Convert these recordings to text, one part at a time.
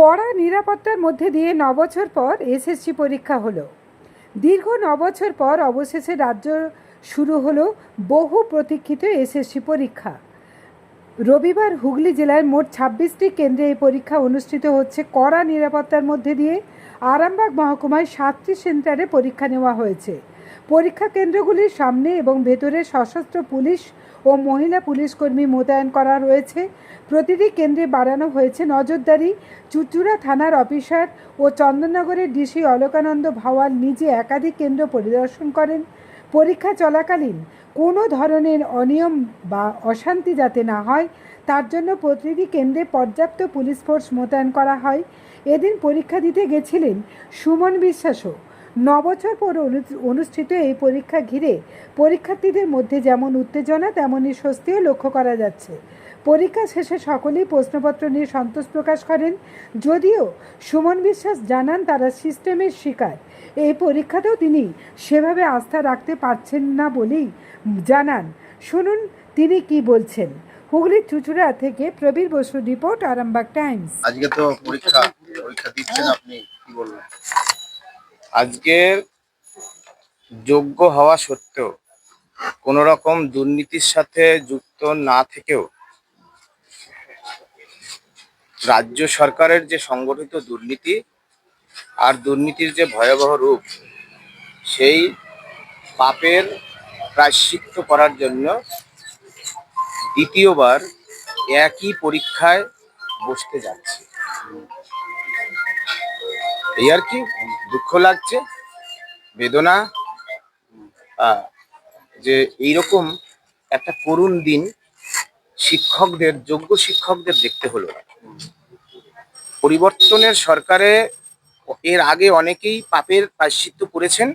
কড়া নিরাপত্তার মধ্যে দিয়ে নবছর পর এসএসসি পরীক্ষা হলো। দীর্ঘ নবছর পর অবশেষে রাজ্য শুরু হলো বহু প্রতীক্ষিত এসএসসি পরীক্ষা। রবিবার হুগলি জেলার মোট ছাব্বিশটি কেন্দ্রে এই পরীক্ষা অনুষ্ঠিত হচ্ছে। কড়া নিরাপত্তার মধ্যে দিয়ে আরামবাগ মহকুমায় সাতটি সেন্টারে পরীক্ষা নেওয়া হয়েছে। পরীক্ষা কেন্দ্রগুলির সামনে এবং ভেতরে সশস্ত্র পুলিশ ও মহিলা পুলিশ কর্মী মোতায়েন করা রয়েছে। প্রতিটি কেন্দ্রে বাড়ানো হয়েছে নজরদারি। চুচুড়া থানার অফিসার ও চন্দননগরের ডিসি অলকানন্দ ভাওয়াল নিজে একাধিক কেন্দ্র পরিদর্শন করেন। পরীক্ষা চলাকালীন কোনো ধরনের অনিয়ম বা অশান্তি যাতে না হয়, তার জন্য প্রতিটি কেন্দ্রে পর্যাপ্ত পুলিশ ফোর্স মোতায়েন করা হয়। এদিন পরীক্ষা দিতে গেছিলেন সুমন বিশ্বাসও। নবছর পর অনু- অনুষ্ঠিত এই পরীক্ষা ঘিরে পরীক্ষার্থীদের মধ্যে যেমন উত্তেজনা তেমনই স্বস্তিও লক্ষ্য করা যাচ্ছে। পরীক্ষা শেষে সকলেই প্রশ্নপত্র নিয়ে সন্তোষ প্রকাশ করেন। যদিও সুমন বিশ্বাস জানান তারা সিস্টেমের শিকার। এই পরীক্ষাতেও তিনি সেভাবে আস্থা রাখতে পারছেন না বলেই জানান। শুনুন, তিনি কি বলছেন? হুগলির চুচুড়া থেকে প্রবীর বসু রিপোর্ট, আরামবাগ টাইমস। আজকে তো পরীক্ষা পরীক্ষা দিচ্ছেন আপনি, কি বলবেন? আজকের যোগ্য হওয়া সত্ত্বেও কোন রকম দুর্নীতির সাথে যুক্ত না থেকেও রাজ্য সরকারের যে সংগঠিত দুর্নীতি আর দুর্নীতির যে ভয়াবহ রূপ, সেই পাপের প্রায়শ্চিত্ত করার জন্য দ্বিতীয়বার একই পরীক্ষায় বসতে যাচ্ছে। এই আর কি, দুঃখ লাগছে, বেদনা। যে এইরকম একটা করুণ দিন শিক্ষকদের, যোগ্য শিক্ষকদের দেখতে হলো। পরিবর্তনের সরকারে এর আগে অনেকেই পাপের প্রায়শ্চিত্ত করেছেন।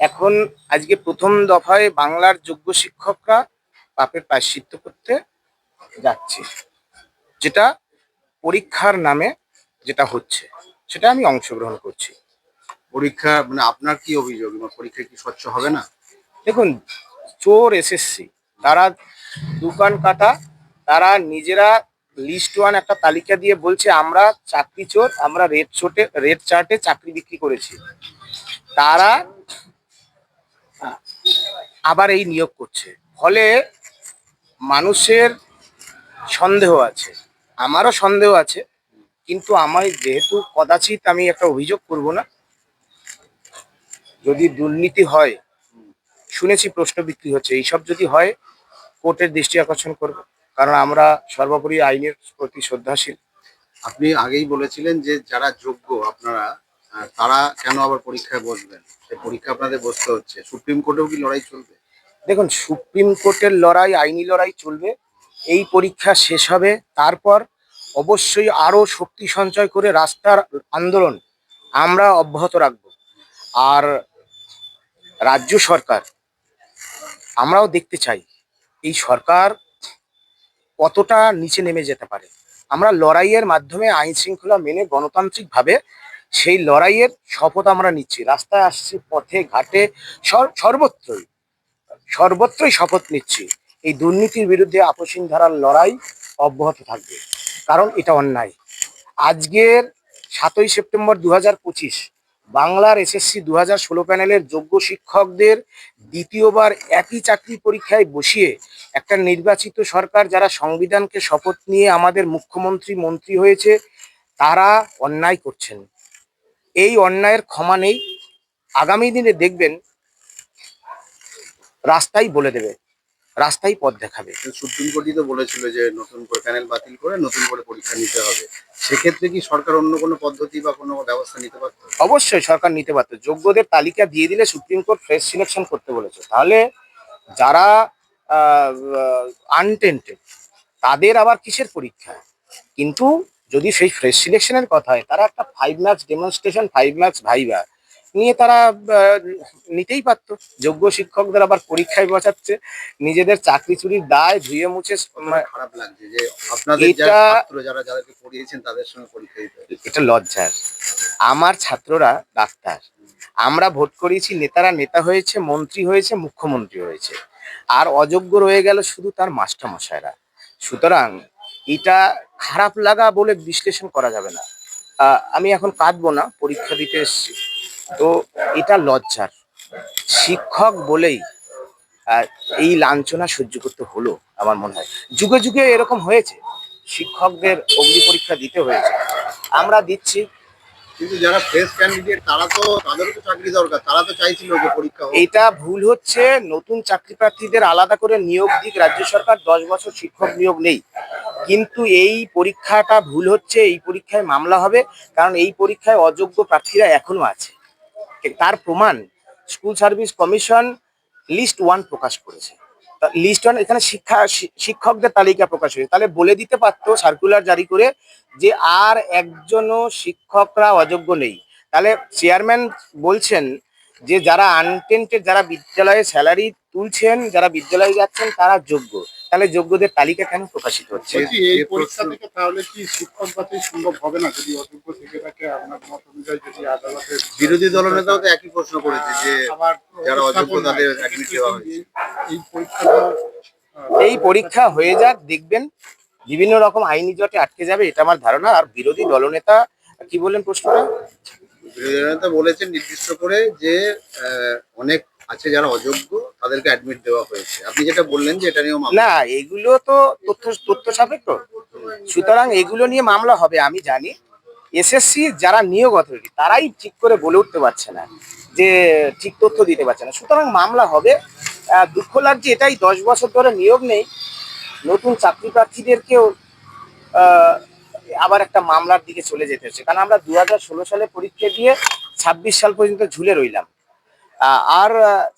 এখন আজকে প্রথম দফায় বাংলার যোগ্য শিক্ষকরা পাপের প্রায়শ্চিত্ত করতে যাচ্ছে। যেটা পরীক্ষার নামে যেটা হচ্ছে। সেটা আমি অংশগ্রহণ করছি। পরীক্ষা মানে আপনার কি অভিযোগ? মানে পরীক্ষা কি স্বচ্ছ হবে না? দেখুন চোর এসএসসি তারা দোকান কাটা তারা নিজেরা লিস্ট ওয়ান একটা তালিকা দিয়ে বলছে আমরা চাকরি চোর আমরা রেড চোটে রেড চার্টে চাকরি বিক্রি করেছি। তারা আহ, আবার এই নিয়োগ করছে। ফলে মানুষের সন্দেহ আছে আমারও সন্দেহ আছে কিন্তু আমার যেহেতু কদাচিৎ আমি একটা অভিযোগ করব না যদি দুর্নীতি হয় শুনেছি প্রশ্ন বিক্রি হচ্ছে এইসব যদি হয় কোর্টের দৃষ্টি আকর্ষণ করব। কারণ আমরা সর্বোপরি আইনের প্রতি শ্রদ্ধাশীল। আপনি আগেই বলেছিলেন যে যারা যোগ্য আপনারা তারা কেন আবার পরীক্ষায় বসবেন? পরীক্ষা আপনাদের বসতে হচ্ছে। সুপ্রিম কোর্টেও কি লড়াই চলবে? দেখুন সুপ্রিম কোর্টের লড়াই আইনি লড়াই চলবে। এই পরীক্ষা শেষ হবে তারপর অবশ্যই আরও শক্তি সঞ্চয় করে রাস্তার আন্দোলন আমরা অব্যাহত রাখব। আর রাজ্য সরকার, আমরাও দেখতে চাই এই সরকার কতটা নিচে নেমে যেতে পারে। আমরা লড়াইয়ের মাধ্যমে আইন শৃঙ্খলা মেনে গণতান্ত্রিকভাবে সেই লড়াইয়ের শপথ আমরা নিচ্ছি। রাস্তায় আসছি, পথে, ঘাটে, সর- সর্বত্রই সর্বত্রই শপথ নিচ্ছি। এই দুর্নীতির বিরুদ্ধে আপসীন ধারার লড়াই অব্যাহত থাকবে। কারণ এটা অন্যায়। আজকের সাতই সেপ্টেম্বর দু বাংলার এসএসসি দু হাজার ষোলো প্যানেলের যোগ্য শিক্ষকদের দ্বিতীয়বার একই চাকরি পরীক্ষায় বসিয়ে একটা নির্বাচিত সরকার যারা সংবিধানকে শপথ নিয়ে আমাদের মুখ্যমন্ত্রী মন্ত্রী হয়েছে, তারা অন্যায় করছেন। এই অন্যায়ের ক্ষমা নেই। আগামী দিনে দেখবেন, রাস্তাই বলে দেবে। রাস্তাই পথ দেখাবে। সুপ্রিম কোর্টই তো বলেছিল যে নতুন করে প্যানেল বাতিল করে নতুন করে পরীক্ষা নিতে হবে। সেক্ষেত্রে কি সরকার অন্য কোনো পদ্ধতি বা কোনো ব্যবস্থা নিতে পারতো? অবশ্যই সরকার নিতে পারতো। যোগ্যদের তালিকা দিয়ে দিলে সুপ্রিম কোর্ট ফ্রেশ সিলেকশন করতে বলেছে। তাহলে যারা আনটেন্টেড তাদের আবার কিসের পরীক্ষা? কিন্তু যদি সেই ফ্রেশ সিলেকশনের কথা হয় তারা একটা five max demonstration five max viva নিয়ে তারা নিতেই পারতো। যোগ্য শিক্ষকদের আবার পরীক্ষায় বসাচ্ছে। নিজেদের চাকরি চুরির দায় ধুয়ে মুছে খারাপ লাগছে যে আপনাদের যারা এটা- যাদেরকে পড়িয়েছেন তাদের সঙ্গে পরীক্ষা এটা লজ্জার। আমার ছাত্ররা ডাক্তার। আমরা ভোট করিয়েছি নেতারা নেতা হয়েছে মন্ত্রী হয়েছে মুখ্যমন্ত্রী হয়েছে। আর অযোগ্য রয়ে গেল শুধু তার মাস্টারমশাইরা। সুতরাং এটা খারাপ লাগা বলে বিশ্লেষণ করা যাবে না। আহ, আমি এখন কাঁদবো না পরীক্ষা দিতে এসেছি। তো এটা লজ্জার। শিক্ষক বলেই এই লাঞ্ছনা সহ্য করতে হলো আমার মনে হয়। যুগে যুগে এরকম হয়েছে শিক্ষকদের অগ্নি পরীক্ষা দিতে হয়েছে। আমরা দিচ্ছি। কিন্তু যারা ফ্রেশ ক্যান্ডিডেট তারা তো তাদেরও তো চাকরি দরকার তারা তো চাইছিল যে পরীক্ষা এটা ভুল হচ্ছে নতুন চাকরি প্রার্থীদের আলাদা করে নিয়োগ দিক রাজ্য সরকার দশ বছর শিক্ষক নিয়োগ নেই। কিন্তু এই পরীক্ষাটা ভুল হচ্ছে এই পরীক্ষায় মামলা হবে কারণ এই পরীক্ষায় অযোগ্য প্রার্থীরা এখনও আছে। তার প্রমাণ school service commission list one প্রকাশ করেছে। লিস্ট ওয়ান, এখানে শিক্ষা শিক্ষকদের তালিকা প্রকাশ হয়েছে। তাহলে বলে দিতে পারতো সার্কুলার জারি করে যে আর একজনও শিক্ষকরা অযোগ্য নেই। তাহলে চেয়ারম্যান বলছেন যে যারা আনটেন্টেড যারা বিদ্যালয়ে স্যালারি তুলছেন, যারা বিদ্যালয়ে যাচ্ছেন, তারা যোগ্য। তাহলে যোগ্যদের তালিকা কেন প্রকাশিত হচ্ছে? এই পরীক্ষা থেকে তাহলে কি শিক্ষক সম্ভব হবে না? যদি অযোগ্য থেকে থাকে আপনার মত অনুযায়ী যদি আদালতে বিরোধী দলনেতাও তো একই প্রশ্ন করেছে যে যারা অযোগ্য তাদের হয়, admit দেওয়া হয়েছে। এই- পরীক্ষাটা এই পরীক্ষা হয়ে যাক দেখবেন বিভিন্ন রকম আইনি জটে আটকে যাবে এটা আমার ধারণা। আর বিরোধী দলনেতা কি বললেন প্রশ্নটা? বিরোধী দলনেতা বলেছেন নির্দিষ্ট করে যে আহ, অনেক আছে যারা অযোগ্য, তাদেরকে অ্যাডমিট দেওয়া হয়েছে। আপনি যেটা বললেন যে এটা মামলা। না, এগুলো তো তথ্য তথ্য সাপেক্ষ। সুতরাং এগুলো নিয়ে মামলা হবে, আমি জানি। এসএসসি যারা নিয়োগ অথরিটি তারাই ঠিক করে বলে উঠতে পারছে না, যে ঠিক তথ্য দিতে পারছে না। সুতরাং মামলা হবে। দুঃখ লাগছে এটাই, দশ বছর ধরে নিয়োগ নেই। নতুন চাকরি প্রার্থীদেরকেও আবার একটা মামলার দিকে চলে যেতে হচ্ছে। কারণ আমরা দু হাজার ষোলো সালে পরীক্ষা দিয়ে ছাব্বিশ সাল পর্যন্ত ঝুলে রইলাম। আর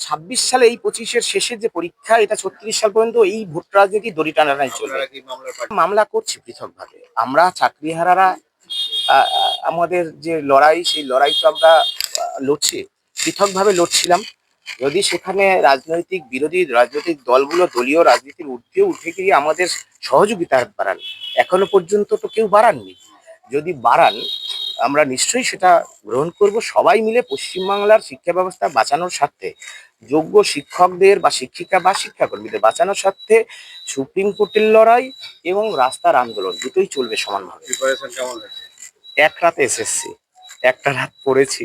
ছাব্বিশ সালে এই পঁচিশের শেষের যে পরীক্ষা এটা ছত্রিশ সাল পর্যন্ত এই ভোট রাজনীতি দড়ি টানাটাই চলবে পার্টি? মামলা করছি পৃথকভাবে। আমরা চাকরিহারারা আমাদের যে লড়াই সেই লড়াই তো আমরা লড়ছি। পৃথকভাবে লড়ছিলাম। যদি সেখানে রাজনৈতিক বিরোধী রাজনৈতিক দলগুলো দলীয় রাজনীতির ঊর্ধ্বে উঠে গিয়ে আমাদের সহযোগিতা বাড়ান এখনও পর্যন্ত তো কেউ বাড়াননি। যদি বাড়ান আমরা নিশ্চয়ই সেটা গ্রহণ করব। সবাই মিলে পশ্চিমবাংলার শিক্ষা ব্যবস্থা বাঁচানোর স্বার্থে যোগ্য শিক্ষকদের বা শিক্ষিকা বা শিক্ষাকর্মীদের বাঁচানোর স্বার্থে সুপ্রিম কোর্টের লড়াই এবং রাস্তার আন্দোলন দুটোই চলবে সমানভাবে। এক রাত এসএসসি একটা রাত পড়েছি।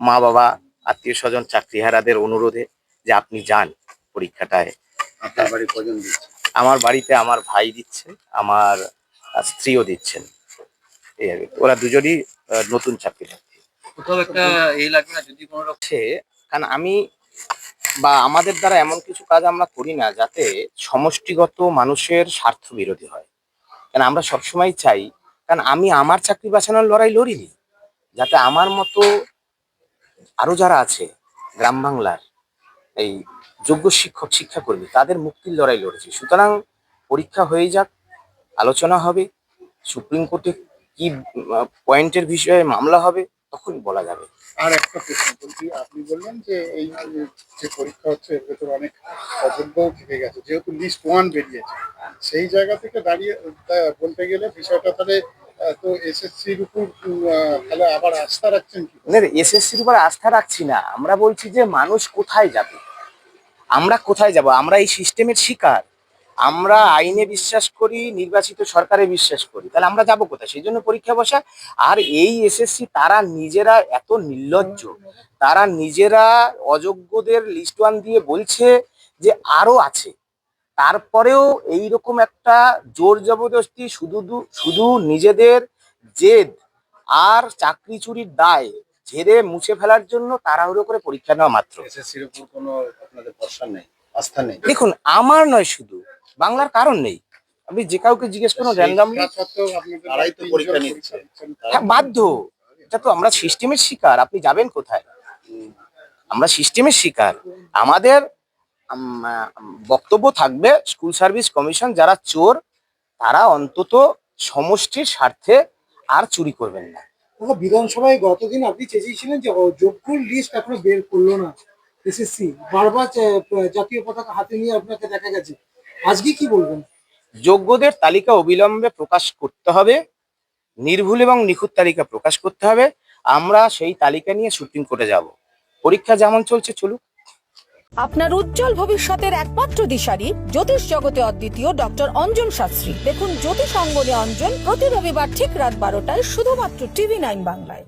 মা বাবা আত্মীয় স্বজন চাকরিহারাদের অনুরোধে যে আপনি যান পরীক্ষাটায়। আমার বাড়িতে আমার ভাই দিচ্ছে আমার স্ত্রীও দিচ্ছেন। এই আর। ওরা দুজনই নতুন চাকরি হচ্ছে কারণ আমি বা আমাদের দ্বারা এমন কিছু কাজ আমরা করি না যাতে সমষ্টিগত মানুষের স্বার্থ বিরোধী হয়। কারণ আমরা সবসময় চাই কারণ আমি আমার চাকরি বাঁচানোর লড়াই লড়িনি যাতে আমার মতো আরও যারা আছে গ্রাম বাংলার এই যোগ্য শিক্ষক শিক্ষাকর্মী তাদের মুক্তির লড়াই লড়েছি। সুতরাং পরীক্ষা হয়ে যাক আলোচনা হবে সুপ্রিম কোর্টে কি পয়েন্টের বিষয়ে মামলা হবে তখন বলা যাবে। আর একটা প্রশ্ন বলছি আপনি বললেন যে এই যে পরীক্ষা হচ্ছে এর ভেতরে অনেক অযোগ্যও থেকে গেছে যেহেতু লিস্ট ওয়ান বেরিয়েছে। সেই জায়গা থেকে দাঁড়িয়ে বলতে গেলে বিষয়টা তাহলে তো এসএসসির উপর তাহলে আবার আস্থা রাখছেন কি? এসএসসির উপর আস্থা রাখছি না। আমরা বলছি যে মানুষ কোথায় যাবে? আমরা কোথায় যাব? আমরা এই সিস্টেমের শিকার। আমরা আইনে বিশ্বাস করি নির্বাচিত সরকারে বিশ্বাস করি। তাহলে আমরা যাব কোথায়? সেই জন্য পরীক্ষা বসা। আর এই এসএসসি তারা নিজেরা এত নির্লজ্জ। তারা নিজেরা অযোগ্যদের লিস্ট ওয়ান দিয়ে বলছে যে আরও আছে। তারপরেও এইরকম একটা জোর জবরদস্তি শুধু শুধু নিজেদের জেদ আর চাকরি চুরির দায় ঝেড়ে মুছে ফেলার জন্য তাড়াহুড়ো করে পরীক্ষা নেওয়া মাত্র। দেখুন আমার নয় শুধু। বাংলার কারণ নেই। আপনি যে কাউকে জিজ্ঞেস করুন র্যান্ডামলি। হ্যাঁ বাধ্য। এটা তো আমরা সিস্টেমের শিকার আপনি যাবেন কোথায়? আমরা সিস্টেমের শিকার। আমাদের বক্তব্য থাকবে স্কুল সার্ভিস কমিশন যারা চোর তারা অন্তত সমষ্টির স্বার্থে আর চুরি করবেন না। বিধানসভায় গতদিন আপনি চেয়েছিলেন যে যোগ্য লিস্ট এখনও বের করল না। এসএসসি বারবার জাতীয় পতাকা হাতে নিয়ে আপনাকে দেখা গেছে। আজকে কি বলবেন? যোগ্যদের তালিকা অবিলম্বে প্রকাশ করতে হবে নির্ভুল এবং নিখুঁত তালিকা প্রকাশ করতে হবে। আমরা সেই তালিকা নিয়ে সুপ্রিম কোর্টে যাব। পরীক্ষা যেমন চলছে চলুক। আপনার উজ্জ্বল ভবিষ্যতের একমাত্র দিশারি জ্যোতিষ জগতে অদ্বিতীয় ডক্টর অঞ্জন শাস্ত্রী। দেখুন জ্যোতিষ অঙ্গনে অঞ্জন প্রতি রবিবার ঠিক রাত বারোটায় শুধুমাত্র টিভি নাইন বাংলায়।